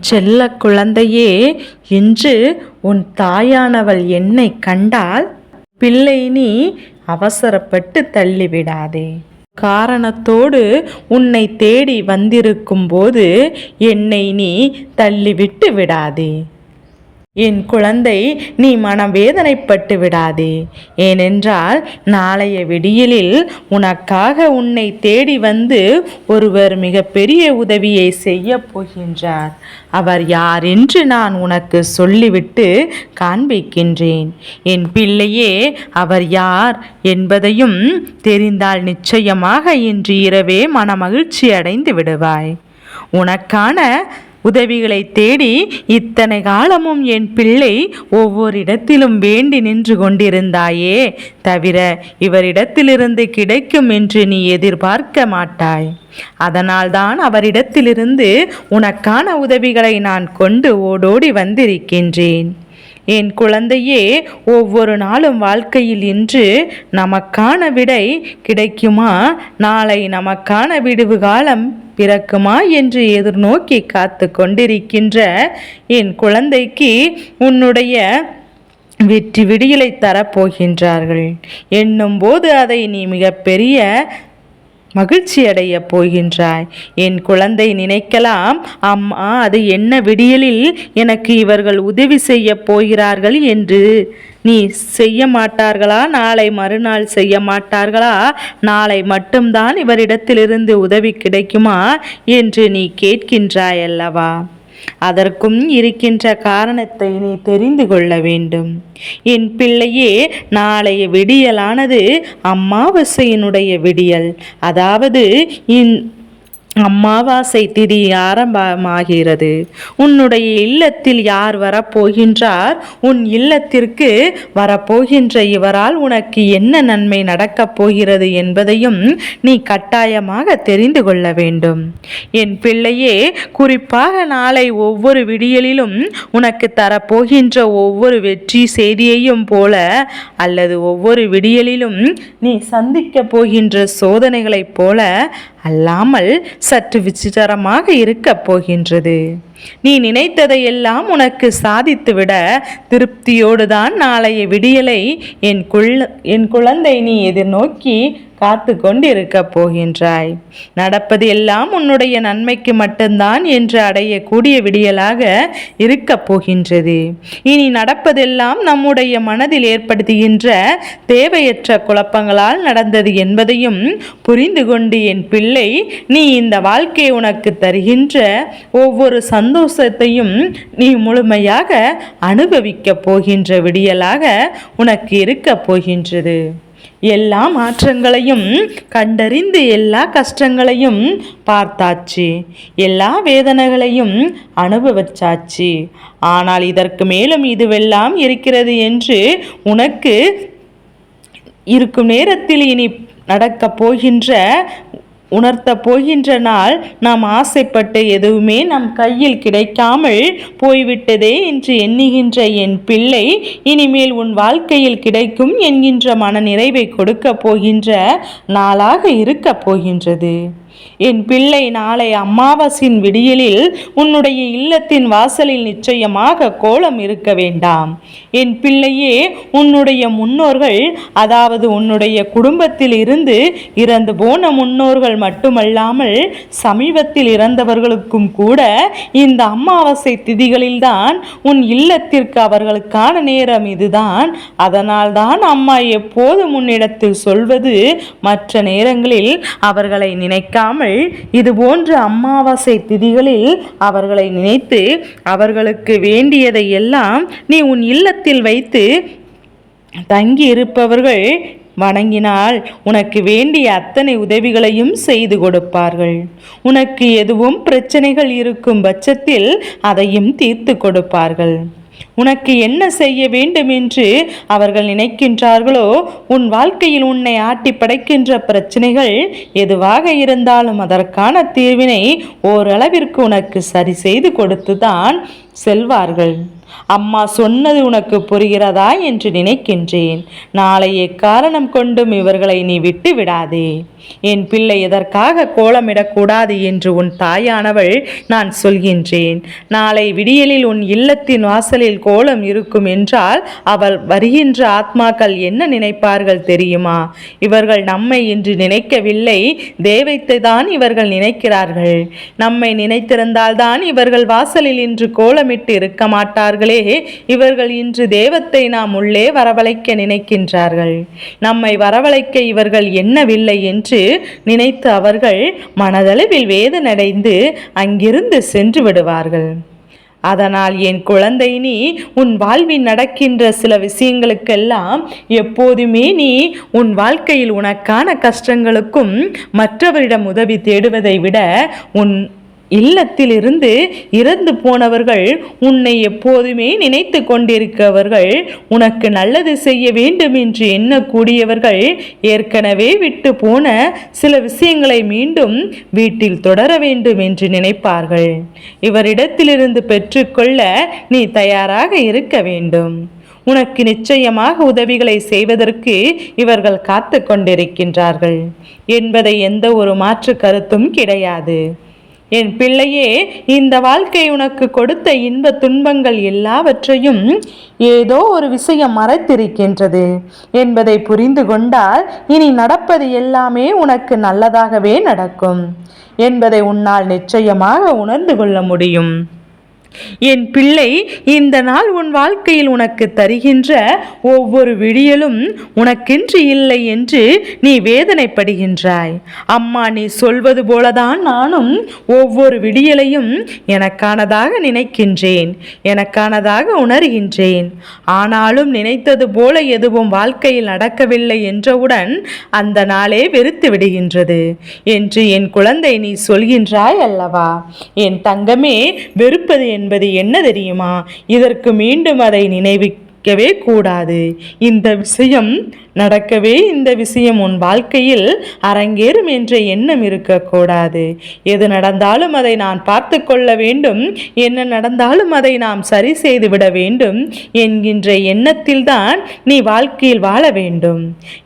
செல்ல குழந்தையே இன்று உன் தாயானவள் என்னை கண்டால் பிள்ளை நீ அவசரப்பட்டு தள்ளிவிடாதே. காரணத்தோடு உன்னை தேடி வந்திருக்கும் போது என்னை நீ தள்ளிவிட்டு விடாதே. என் குழந்தை நீ மனவேதனைப்பட்டு விடாதே. ஏனென்றால் நாளைய விடியலில் உனக்காக உன்னை தேடி வந்து ஒருவர் மிகப்பெரிய உதவியை செய்ய போகின்றார். அவர் யார் என்று நான் உனக்கு சொல்லிவிட்டு காண்பிக்கின்றேன். என் பிள்ளையே அவர் யார் என்பதையும் தெரிந்தால் நிச்சயமாக இன்று இரவே மனமகிழ்ச்சி அடைந்து விடுவாய். உனக்கான உதவிகளை தேடி இத்தனை காலமும் என் பிள்ளை ஒவ்வொரு இடத்திலும் வேண்டி நின்று கொண்டிருந்தாயே. தவிர இவரிடத்திலிருந்து கிடைக்கும் என்று நீ எதிர்பார்க்க மாட்டாய். அதனால்தான் அவரிடத்திலிருந்து உனக்கான உதவிகளை நான் கொண்டு ஓடோடி வந்திருக்கின்றேன். என் குழந்தையே ஒவ்வொரு நாளும் வாழ்க்கையில் இன்று நமக்கான விடை கிடைக்குமா? நாளை நமக்கான விடுவு காலம் பிறக்குமா என்று எதிர்நோக்கி காத்து கொண்டிருக்கின்ற என் குழந்தைக்கு உன்னுடைய வெற்றி விடியலை தரப்போகின்றார்கள். என்னும்போது அதை நீ மிகப்பெரிய மகிழ்ச்சியடைய போகின்றாய். என் குழந்தை நினைக்கலாம் அம்மா அது என்ன விடியலில் எனக்கு இவர்கள் உதவி செய்ய போகிறார்கள் என்று. நீ செய்ய மாட்டார்களா? நாளை மறுநாள் செய்ய மாட்டார்களா? நாளை மட்டும்தான் இவரிடத்திலிருந்து உதவி கிடைக்குமா? என்று நீ கேட்கின்றாய் அல்லவா? அதற்கும் இருக்கின்ற காரணத்தை நீ தெரிந்து கொள்ள வேண்டும். என் பிள்ளையே நாளைய விடியலானது அம்மாவாசையினுடைய விடியல். அதாவது இன் அம்மாவாசை திதி ஆரம்பமாகிறது. உன்னுடைய இல்லத்தில் யார் வரப்போகின்றார்? உன் இல்லத்திற்கு வரப்போகின்ற இவரால் உனக்கு என்ன நன்மை நடக்கப் போகிறது என்பதையும் நீ கட்டாயமாக தெரிந்து கொள்ள வேண்டும். என் பிள்ளையே குறிப்பாக நாளை ஒவ்வொரு விடியலிலும் உனக்கு தரப்போகின்ற ஒவ்வொரு வெற்றி செய்தியையும் போல அல்லது ஒவ்வொரு விடியலிலும் நீ சந்திக்க போகின்ற சோதனைகளைப் போல அல்லாமல் சற்று விசித்திரமாக இருக்கப் போகின்றது. நீ நினைத்ததையெல்லாம் உனக்கு சாதித்துவிட திருப்தியோடு தான் நாளைய விடியலை என் குள்ள என் குழந்தை நீ எதிர்நோக்கி காத்து கொண்டிருக்க போகின்றாய். நடப்பது எல்லாம் உன்னுடைய நன்மைக்கு மட்டும்தான் என்று அடையக்கூடிய விடியலாக இருக்கப் போகின்றது. இனி நடப்பதெல்லாம் நம்முடைய மனதில் ஏற்படுத்துகின்ற தேவையற்ற குழப்பங்களால் நடந்தது என்பதையும் புரிந்து கொண்டு என் பிள்ளை நீ இந்த வாழ்க்கை உனக்கு தருகின்ற ஒவ்வொரு சந்தோஷத்தையும் நீ முழுமையாக அனுபவிக்கப் போகின்ற விடியலாக உனக்கு இருக்கப் போகின்றது. எல்லா மாற்றங்களையும் கண்டறிந்து எல்லா கஷ்டங்களையும் பார்த்தாச்சு. எல்லா வேதனைகளையும் அனுபவிச்சாச்சு. ஆனால் இதற்கு மேலும் இதுவெல்லாம் இருக்கிறது என்று உனக்கு இருக்கும் நேரத்தில் இனி நடக்கப் போகின்ற உணர்த்த போகின்ற நாள் நாம் ஆசைப்பட்டு எதுவுமே நம் கையில் கிடைக்காமல் போய்விட்டதே என்று எண்ணுகின்ற என் பிள்ளை இனிமேல் உன் வாழ்க்கையில் கிடைக்கும் என்கின்ற மன நிறைவை கொடுக்க போகின்ற நாளாக இருக்கப் போகின்றது. என் பிள்ளை நாளை அமாவாசையின் விடியலில் உன்னுடைய இல்லத்தின் வாசலில் நிச்சயமாக கோலம் இருக்க வேண்டாம். என் பிள்ளையே உன்னுடைய முன்னோர்கள் அதாவது உன்னுடைய குடும்பத்தில் இருந்து இறந்து போன முன்னோர்கள் மட்டுமல்லாமல் சமீபத்தில் இறந்தவர்களுக்கும் கூட இந்த அமாவாசை திதிகளில்தான் உன் இல்லத்திற்கு அவர்களுக்கான நேரம் இதுதான். அதனால்தான் அம்மா எப்போதும் உன்னிடத்தில் சொல்வது மற்ற நேரங்களில் அவர்களை நினைக்காமல் இது போன்ற அமாவாசை திதிகளில் அவர்களை நினைத்து அவர்களுக்கு வேண்டியதை எல்லாம் நீ உன் இல்லத்தில் வைத்து தங்கி இருப்பவர்கள் வணங்கினால் உனக்கு வேண்டிய அத்தனை உதவிகளையும் செய்து கொடுப்பார்கள். உனக்கு எதுவும் பிரச்சனைகள் இருக்கும் பட்சத்தில் அதையும் தீர்த்து கொடுப்பார்கள். உனக்கு என்ன செய்ய வேண்டும் என்று அவர்கள் நினைக்கின்றார்களோ உன் வாழ்க்கையில் உன்னை ஆட்டி படைக்கின்ற பிரச்சனைகள் எதுவாக இருந்தாலும் அதற்கான தீர்வினை ஓரளவிற்கு உனக்கு சரி செய்து கொடுத்துதான் செல்வார்கள். அம்மா சொன்னது உனக்கு புரிகிறதா என்று நினைக்கின்றேன். நாளை எக்காரணம் கொண்டும் இவர்களை நீ விட்டு விடாதே. என் பிள்ளை எதற்காக கோலமிடக்கூடாது என்று உன் தாயானவள் நான் சொல்கின்றேன். நாளை விடியலில் உன் இல்லத்தின் வாசலில் கோலம் இருக்கும் என்றால் அவள் வருகின்ற ஆத்மாக்கள் என்ன நினைப்பார்கள் தெரியுமா? இவர்கள் நம்மை இன்று நினைக்கவில்லை தேவைத்தை தான் இவர்கள் நினைக்கிறார்கள். நம்மை நினைத்திருந்தால்தான் இவர்கள் வாசலில் இன்று கோலமிட்டு இருக்க மாட்டார்கள். இவர்கள் இன்று தெய்வத்தை நாம் உள்ளே வரவழைக்க நினைக்கின்றார்கள். நம்மை வரவழைக்க இவர்கள் எண்ணவில்லை என்று நினைத்து அவர்கள் மனதளவில் வேதனடைந்து அங்கிருந்து சென்று விடுவார்கள். அதனால் என் குழந்தை நீ உன் வாழ்வில் நடக்கின்ற சில விஷயங்களுக்கெல்லாம் எப்போதுமே நீ உன் வாழ்க்கையில் உனக்கான கஷ்டங்களுக்கும் மற்றவரிடம் உதவி தேடுவதை விட உன் இல்லத்திலிருந்து இறந்து போனவர்கள் உன்னை எப்போதுமே நினைத்து கொண்டிருக்கவர்கள் உனக்கு நல்லது செய்ய வேண்டும் என்று எண்ணக்கூடியவர்கள் ஏற்கனவே விட்டு போன சில விஷயங்களை மீண்டும் வீட்டில் தொடர வேண்டும் என்று நினைப்பார்கள். இவரிடத்திலிருந்து பெற்றுக்கொள்ள நீ தயாராக இருக்க வேண்டும். உனக்கு நிச்சயமாக உதவிகளை செய்வதற்கு இவர்கள் காத்து கொண்டிருக்கின்றார்கள் என்பதை எந்த ஒரு மாற்று கருத்தும் கிடையாது. என் பிள்ளையே இந்த வாழ்க்கை உனக்கு கொடுத்த இன்ப துன்பங்கள் எல்லாவற்றையும் ஏதோ ஒரு விஷயம் மறைத்திருக்கின்றது என்பதை புரிந்து கொண்டால் இனி நடப்பது எல்லாமே உனக்கு நல்லதாகவே நடக்கும் என்பதை உன்னால் நிச்சயமாக உணர்ந்து கொள்ள முடியும். என் பிள்ளை இந்த நாள் உன் வாழ்க்கையில் உனக்கு தருகின்ற ஒவ்வொரு விடியலும் உனக்கென்று இல்லை என்று நீ வேதனைப்படுகின்றாய். அம்மா நீ சொல்வது போலதான் நானும் ஒவ்வொரு விடியலையும் எனக்கானதாக நினைக்கின்றேன் எனக்கானதாக உணர்கின்றேன். ஆனாலும் நினைத்தது போல எதுவும் வாழ்க்கையில் நடக்கவில்லை என்றவுடன் அந்த நாளே வெறுத்து விடுகின்றது என்று என் குழந்தை நீ சொல்கின்றாய் அல்லவா? என் தங்கமே வெறுப்பது என்பது என்ன தெரியுமா? இதற்கு மீண்டும் அதை நினைவிக்கவே கூடாது. இந்த விஷயம் நடக்கவே இந்த விஷயம் உன் வாழ்க்கையில் அரங்கேறும் என்ற எண்ணம் இருக்கக்கூடாது. எது நடந்தாலும் அதை நான் பார்த்து கொள்ள வேண்டும். என்ன நடந்தாலும் அதை நாம் சரி செய்து விட வேண்டும் என்கின்ற எண்ணத்தில்தான் நீ வாழ்க்கையில் வாழ வேண்டும்.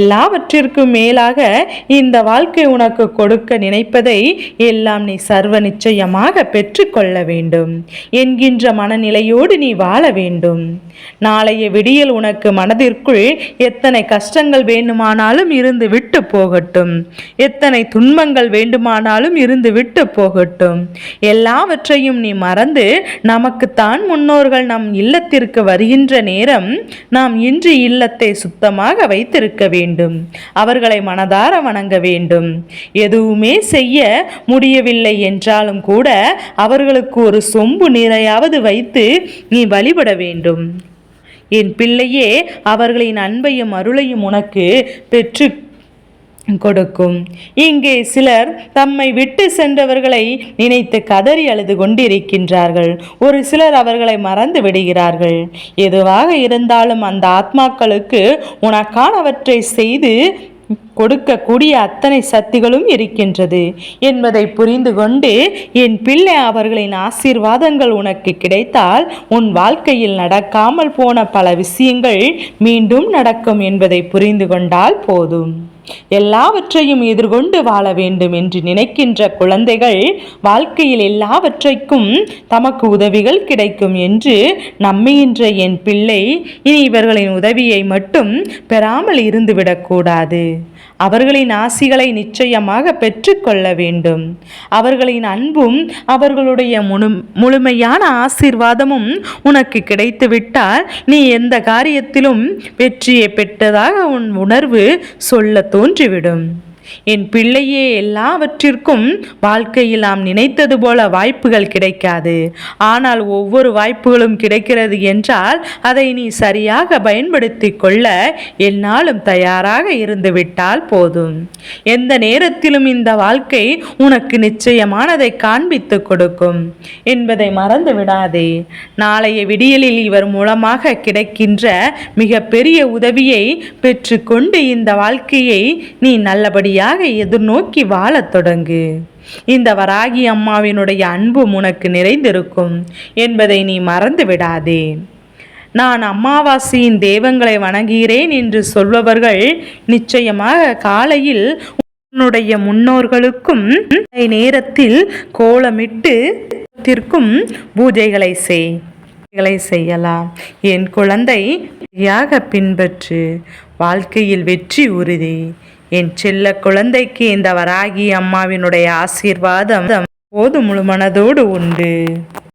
எல்லாவற்றிற்கும் மேலாக இந்த வாழ்க்கை உனக்கு கொடுக்க நினைப்பதை எல்லாம் நீ சர்வ நிச்சயமாக பெற்றுக்கொள்ள வேண்டும். என்கின்ற மனநிலையோடு நீ வாழ வேண்டும். நாளைய விடியல் உனக்கு மனதிற்குள் எத்தனை கஷ்டங்கள் வேண்டுமானாலும் இருந்து விட்டு போகட்டும். எத்தனை துன்பங்கள் வேண்டுமானாலும் இருந்து விட்டு போகட்டும். எல்லாவற்றையும் நீ மறந்து நமக்குத்தான் முன்னோர்கள் நம் இல்லத்திற்கு வருகின்ற நேரம் நாம் இன்று இல்லத்தை சுத்தமாக வைத்திருக்க வேண்டும். அவர்களை மனதார வணங்க வேண்டும். எதுவுமே செய்ய முடியவில்லை என்றாலும் கூட அவர்களுக்கு ஒரு சொம்பு நீரையாவது வைத்து நீ வழிபட வேண்டும். என் பிள்ளையே அவர்களின் அன்பையும் அருளையும் உனக்கு பெற்று கொடுக்கும். இங்கே சிலர் தம்மை விட்டு சென்றவர்களை நினைத்து கதறி அழுது கொண்டிருக்கின்றார்கள். ஒரு சிலர் அவர்களை மறந்து விடுகிறார்கள். எதுவாக இருந்தாலும் அந்த ஆத்மாக்களுக்கு உனக்கானவற்றை செய்து கொடுக்கக்கூடிய அத்தனை சக்திகளும் இருக்கின்றது. என்பதை புரிந்து கொண்டு என் பிள்ளை அவர்களின் ஆசீர்வாதங்கள் உனக்கு கிடைத்தால் உன் வாழ்க்கையில் நடக்காமல் போன பல விஷயங்கள் மீண்டும் நடக்கும் என்பதை புரிந்து கொண்டால் போதும். எல்லாவற்றையும் எதிர்கொண்டு வாழ வேண்டும் என்று நினைக்கின்ற குழந்தைகள் வாழ்க்கையில் எல்லாவற்றைக்கும் தமக்கு உதவிகள் கிடைக்கும் என்று நம்புகின்ற என் பிள்ளை இனி இவர்களின் உதவியை மட்டும் பெறாமல் இருந்துவிடக்கூடாது அவர்களின் ஆசிகளை நிச்சயமாக பெற்றுக்கொள்ள வேண்டும். அவர்களின் அன்பும் அவர்களுடைய முழு முழுமையான ஆசீர்வாதமும் உனக்கு கிடைத்துவிட்டால் நீ எந்த காரியத்திலும் வெற்றியை பெற்றதாக உன் உணர்வு சொல்ல தோன்றிவிடும். என் பிள்ளையே எல்லாவற்றிற்கும் வாழ்க்கையில் நாம் நினைத்தது போல வாய்ப்புகள் கிடைக்காது. ஆனால் ஒவ்வொரு வாய்ப்புகளும் கிடைக்கிறது என்றால் அதை நீ சரியாக பயன்படுத்தி கொள்ள என்னாலும் தயாராக இருந்து விட்டால் போதும். எந்த நேரத்திலும் இந்த வாழ்க்கை உனக்கு நிச்சயமானதை காண்பித்து கொடுக்கும். என்பதை மறந்து விடாதே. நாளைய விடியலில் இவர் மூலமாக கிடைக்கின்ற மிகப்பெரிய உதவியை பெற்றுக்கொண்டு இந்த வாழ்க்கையை நீ நல்லபடியாக எதிர்நோக்கி வாழத் தொடங்கு? இந்த வராகி அம்மாவினுடைய அன்பும் உனக்கு நிறைந்திருக்கும் என்பதை நீ மறந்து விடாதே. நான் அமாவாசையின் தெய்வங்களை வணங்குகிறேன் என்று சொல்பவர்கள் நிச்சயமாக காலையில் உன்னுடைய முன்னோர்களுக்கும் நேரத்தில் கோலமிட்டு பூஜைகளை செய் பூஜைகளை செய்யலாம். என் குழந்தை பின்பற்று. வாழ்க்கையில் வெற்றி உறுதி. என் செல்ல குழந்தைக்கு இந்த வராகி அம்மாவினுடைய ஆசீர்வாதம் போது முழு மனதோடு உண்டு.